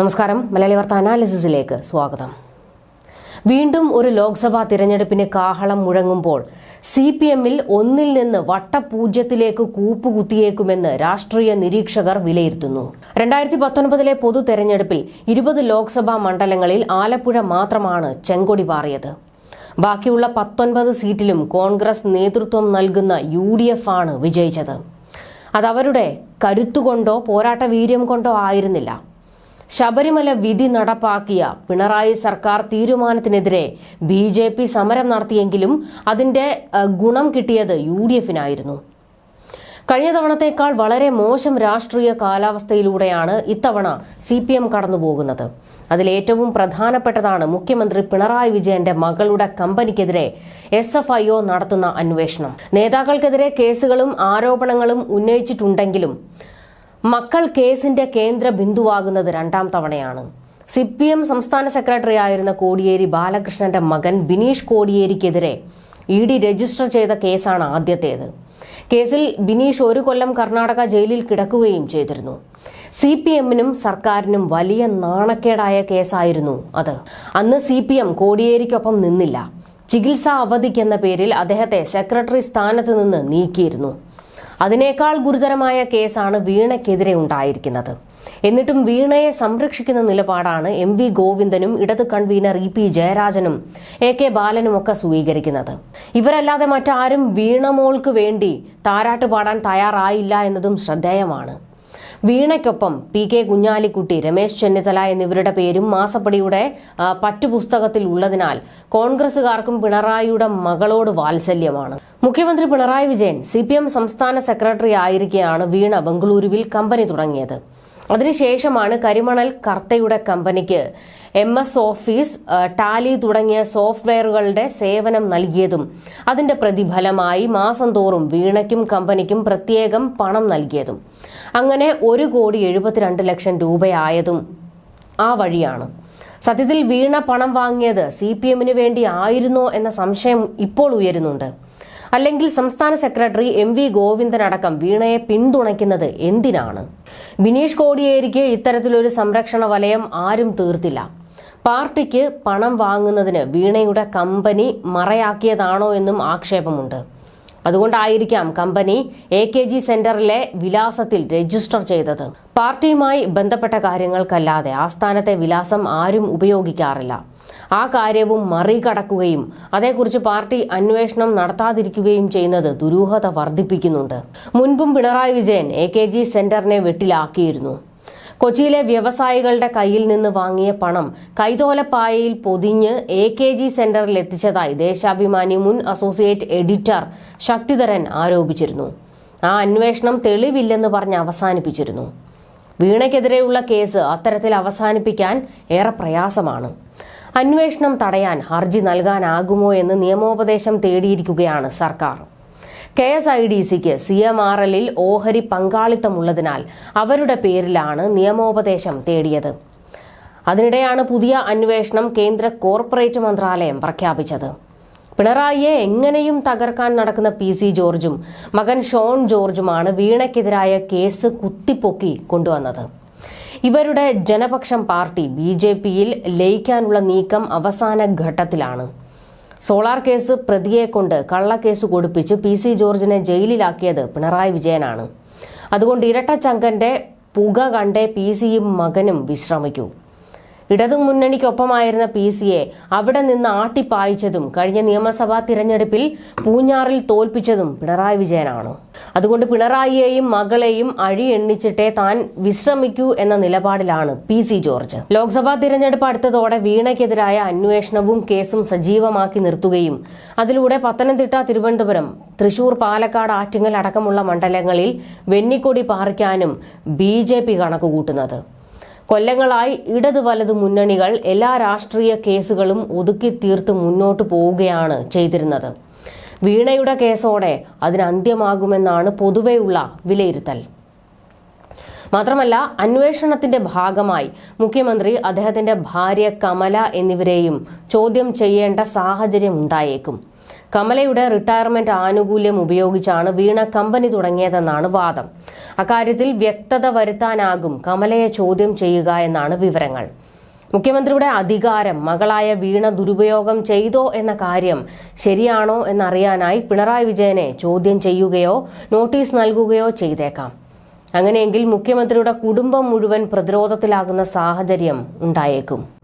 നമസ്കാരം. മലയാളി വാർത്ത അനാലിസിസിലേക്ക് സ്വാഗതം. വീണ്ടും ഒരു ലോക്സഭാ തിരഞ്ഞെടുപ്പിന് കാഹളം മുഴങ്ങുമ്പോൾ സി പി എമ്മിൽ ഒന്നിൽ നിന്ന് വട്ടപൂജ്യത്തിലേക്ക് കൂപ്പുകുത്തിയേക്കുമെന്ന് രാഷ്ട്രീയ നിരീക്ഷകർ വിലയിരുത്തുന്നു. രണ്ടായിരത്തി പത്തൊൻപതിലെ പൊതു തെരഞ്ഞെടുപ്പിൽ ഇരുപത് ലോക്സഭാ മണ്ഡലങ്ങളിൽ ആലപ്പുഴ മാത്രമാണ് ചെങ്കൊടി പാറിയത്. ബാക്കിയുള്ള പത്തൊൻപത് സീറ്റിലും കോൺഗ്രസ് നേതൃത്വം നൽകുന്ന യു ഡി എഫ് ആണ് വിജയിച്ചത്. അതവരുടെ കരുത്തുകൊണ്ടോ പോരാട്ട വീര്യം കൊണ്ടോ ആയിരുന്നില്ല. ശബരിമല വിധി നടപ്പാക്കിയ പിണറായി സർക്കാർ തീരുമാനത്തിനെതിരെ ബി ജെ പി സമരം നടത്തിയെങ്കിലും അതിന്റെ ഗുണം കിട്ടിയത് യു ഡി എഫിനായിരുന്നു. കഴിഞ്ഞ തവണത്തേക്കാൾ വളരെ മോശം രാഷ്ട്രീയ കാലാവസ്ഥയിലൂടെയാണ് ഇത്തവണ സി പി എം കടന്നുപോകുന്നത്. അതിലേറ്റവും പ്രധാനപ്പെട്ടതാണ് മുഖ്യമന്ത്രി പിണറായി വിജയന്റെ മകളുടെ കമ്പനിക്കെതിരെ എസ് എഫ് ഐ ഒ നടത്തുന്ന അന്വേഷണം. നേതാക്കൾക്കെതിരെ കേസുകളും ആരോപണങ്ങളും ഉന്നയിച്ചിട്ടുണ്ടെങ്കിലും മക്കൾ കേസിന്റെ കേന്ദ്ര ബിന്ദുവാകുന്നത് രണ്ടാം തവണയാണ്. സി പി എം സംസ്ഥാന സെക്രട്ടറി ആയിരുന്ന കോടിയേരി ബാലകൃഷ്ണന്റെ മകൻ ബിനീഷ് കോടിയേരിക്കെതിരെ ഇ ഡി രജിസ്റ്റർ ചെയ്ത കേസാണ് ആദ്യത്തേത്. കേസിൽ ബിനീഷ് ഒരു കൊല്ലം കർണാടക ജയിലിൽ കിടക്കുകയും ചെയ്തിരുന്നു. സി പി എമ്മിനും സർക്കാരിനും വലിയ നാണക്കേടായ കേസായിരുന്നു അത്. അന്ന് സി പി എം കോടിയേരിക്കൊപ്പം നിന്നില്ല. ചികിത്സാ അവധിക്കെന്ന പേരിൽ അദ്ദേഹത്തെ സെക്രട്ടറി സ്ഥാനത്ത് നിന്ന് നീക്കിയിരുന്നു. അതിനേക്കാൾ ഗുരുതരമായ കേസാണ് വീണയ്ക്കെതിരെ ഉണ്ടായിരിക്കുന്നത്. എന്നിട്ടും വീണയെ സംരക്ഷിക്കുന്ന നിലപാടാണ് എം വി ഗോവിന്ദനും ഇടത് കൺവീനർ ഇ പി ജയരാജനും എ കെ ബാലനും ഒക്കെ സ്വീകരിക്കുന്നത്. ഇവരല്ലാതെ മറ്റാരും വീണമോൾക്ക് വേണ്ടി താരാട്ട് പാടാൻ തയ്യാറായില്ല എന്നതും ശ്രദ്ധേയമാണ്. വീണയ്ക്കൊപ്പം പി കെ കുഞ്ഞാലിക്കുട്ടി രമേശ് ചെന്നിത്തല എന്നിവരുടെ പേരും മാസപ്പടിയുടെ പറ്റുപുസ്തകത്തിൽ ഉള്ളതിനാൽ കോൺഗ്രസുകാർക്കും പിണറായിയുടെ മകളോട് വാത്സല്യമാണ്. മുഖ്യമന്ത്രി Pinarayi Vijayan C P M സംസ്ഥാന സെക്രട്ടറി ആയിരിക്കെയാണ് വീണ ബംഗളൂരുവിൽ കമ്പനി തുടങ്ങിയത്. അതിനുശേഷമാണ് കരിമണൽ കർത്തയുടെ കമ്പനിക്ക് എം എസ് ഓഫീസ് ടാലി തുടങ്ങിയ സോഫ്റ്റ്വെയറുകളുടെ സേവനം നൽകിയതും അതിന്റെ പ്രതിഫലമായി മാസം തോറും വീണയ്ക്കും കമ്പനിക്കും പ്രത്യേകം പണം നൽകിയതും. അങ്ങനെ ഒരു കോടി എഴുപത്തിരണ്ട് ലക്ഷം രൂപയായതും ആ വഴിയാണ്. സത്യത്തിൽ വീണ പണം വാങ്ങിയത് സി പി എമ്മിന് വേണ്ടി ആയിരുന്നോ എന്ന സംശയം ഇപ്പോൾ ഉയരുന്നുണ്ട്. അല്ലെങ്കിൽ സംസ്ഥാന സെക്രട്ടറി എം വി ഗോവിന്ദൻ അടക്കം വീണയെ പിന്തുണയ്ക്കുന്നത് എന്തിനാണ്? ബിനീഷ് കോടിയേരിക്ക് ഇത്തരത്തിലൊരു സംരക്ഷണ വലയം ആരും തീർത്തില്ല. പാർട്ടിക്ക് പണം വാങ്ങുന്നതിന് വീണയുടെ കമ്പനി മറയാക്കിയതാണോ എന്നും ആക്ഷേപമുണ്ട്. അതുകൊണ്ടായിരിക്കാം കമ്പനി എ കെ ജി സെന്ററിലെ വിലാസത്തിൽ രജിസ്റ്റർ ചെയ്തത്. പാർട്ടിയുമായി ബന്ധപ്പെട്ട കാര്യങ്ങൾക്കല്ലാതെ ആസ്ഥാനത്തെ വിലാസം ആരും ഉപയോഗിക്കാറില്ല. ആ കാര്യവും മറികടക്കുകയും അതേക്കുറിച്ച് പാർട്ടി അന്വേഷണം നടത്താതിരിക്കുകയും ചെയ്യുന്നത് ദുരൂഹത വർദ്ധിപ്പിക്കുന്നുണ്ട്. മുൻപും Pinarayi Vijayan A K G സെന്ററിനെ വെട്ടിലാക്കിയിരുന്നു. കൊച്ചിയിലെ വ്യവസായികളുടെ കയ്യിൽ നിന്ന് വാങ്ങിയ പണം കൈതോലപ്പായയിൽ പൊതിഞ്ഞ് എ കെ ജി സെന്ററിൽ എത്തിച്ചതായി ദേശാഭിമാനി മുൻ അസോസിയേറ്റ് എഡിറ്റർ ശക്തിധരൻ ആരോപിച്ചിരുന്നു. ആ അന്വേഷണം തെളിവില്ലെന്ന് പറഞ്ഞ് അവസാനിപ്പിച്ചിരുന്നു. വീണയ്ക്കെതിരെയുള്ള കേസ് അത്തരത്തിൽ അവസാനിപ്പിക്കാൻ ഏറെ പ്രയാസമാണ്. അന്വേഷണം തടയാൻ ഹർജി നൽകാനാകുമോ എന്ന് നിയമോപദേശം തേടിയിരിക്കുകയാണ് സർക്കാർ. കെ എസ് ഐ ഡി സിക്ക് സി എം ആർ എല്ലിൽ ഓഹരി പങ്കാളിത്തമുള്ളതിനാൽ അവരുടെ പേരിലാണ് നിയമോപദേശം തേടിയത്. അതിനിടെയാണ് പുതിയ അന്വേഷണം കേന്ദ്ര കോർപ്പറേറ്റ് മന്ത്രാലയം പ്രഖ്യാപിച്ചത്. പിണറായിയെ എങ്ങനെയും തകർക്കാൻ നടക്കുന്ന പി സി ജോർജും മകൻ ഷോൺ ജോർജുമാണ് വീണയ്ക്കെതിരായ കേസ് കുത്തിപ്പൊക്കി കൊണ്ടുവന്നത്. ഇവരുടെ ജനപക്ഷം പാർട്ടി ബി ജെ പിയിൽ ലയിക്കാനുള്ള നീക്കം അവസാന ഘട്ടത്തിലാണ്. സോളാർ കേസ് പ്രതിയെ കൊണ്ട് കള്ളക്കേസ് കൊടുപ്പിച്ച് പി സി ജോർജിനെ ജയിലിലാക്കിയത് പിണറായി വിജയനാണ്. അതുകൊണ്ട് ഇരട്ടച്ചങ്കന്റെ പുക കണ്ടേ പി സിയും മകനും വിശ്രമിക്കൂ. ഇടതു മുന്നണിക്കൊപ്പമായിരുന്ന പി സിയെ അവിടെ നിന്ന് ആട്ടിപ്പായിച്ചതും കഴിഞ്ഞ നിയമസഭാ തിരഞ്ഞെടുപ്പിൽ പൂഞ്ഞാറിൽ തോൽപ്പിച്ചതും പിണറായി വിജയനാണ്. അതുകൊണ്ട് പിണറായിയെയും മകളെയും അഴി താൻ വിശ്രമിക്കൂ എന്ന നിലപാടിലാണ് പി സി ജോർജ്. ലോക്സഭാ തിരഞ്ഞെടുപ്പ് അടുത്തതോടെ വീണയ്ക്കെതിരായ അന്വേഷണവും കേസും സജീവമാക്കി നിർത്തുകയും അതിലൂടെ പത്തനംതിട്ട തിരുവനന്തപുരം തൃശൂർ പാലക്കാട് ആറ്റിങ്ങൽ അടക്കമുള്ള മണ്ഡലങ്ങളിൽ വെന്നിക്കൊടി പാറിക്കാനും ബി ജെ പി കണക്കുകൂട്ടുന്നത്. കൊല്ലങ്ങളായി ഇടത് വലത് മുന്നണികൾ എല്ലാ രാഷ്ട്രീയ കേസുകളും ഒതുക്കി തീർത്ത് മുന്നോട്ട് പോവുകയാണ് ചെയ്തിരുന്നത്. വീണയുടെ കേസോടെ അതിന് അന്ത്യമാകുമെന്നാണ് പൊതുവെയുള്ള വിലയിരുത്തൽ. മാത്രമല്ല അന്വേഷണത്തിന്റെ ഭാഗമായി മുഖ്യമന്ത്രി അദ്ദേഹത്തിന്റെ ഭാര്യ കമല എന്നിവരെയും ചോദ്യം ചെയ്യേണ്ട സാഹചര്യം ഉണ്ടായേക്കും. കമലയുടെ റിട്ടയർമെന്റ് ആനുകൂല്യം ഉപയോഗിച്ചാണ് വീണ കമ്പനി തുടങ്ങിയതെന്നാണ് വാദം. അക്കാര്യത്തിൽ വ്യക്തത വരുത്താനാകും. കമലയെ ചോദ്യം ചെയ്യുക എന്നാണ് വിവരങ്ങൾ. മുഖ്യമന്ത്രിയുടെ അധികാരം മകളായ വീണ ദുരുപയോഗം ചെയ്തോ എന്ന കാര്യം ശരിയാണോ എന്നറിയാനായി പിണറായി വിജയനെ ചോദ്യം ചെയ്യുകയോ നോട്ടീസ് നൽകുകയോ ചെയ്തേക്കാം. അങ്ങനെയെങ്കിൽ മുഖ്യമന്ത്രിയുടെ കുടുംബം മുഴുവൻ പ്രതിരോധത്തിലാകുന്ന സാഹചര്യം ഉണ്ടായേക്കും.